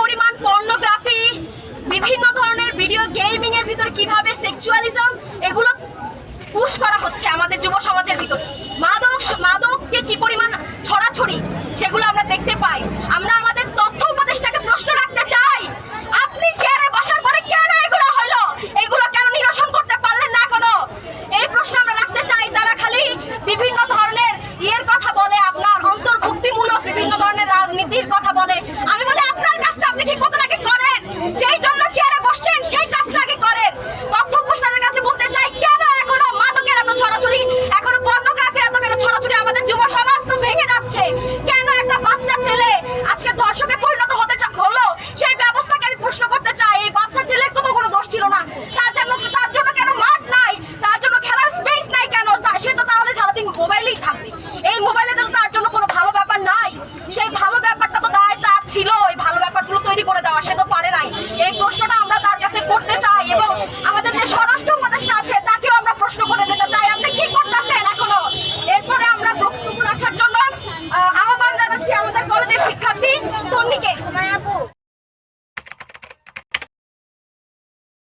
পরিমাণ পর্নোগ্রাফি বিভিন্ন ধরনের ভিডিও গেমিং এর ভিতর কীভাবে সেক্সুয়ালিজম এগুলো পুশ করা হচ্ছে আমাদের যুব সমাজের ভিতর। করতে চাই এবং আমাদের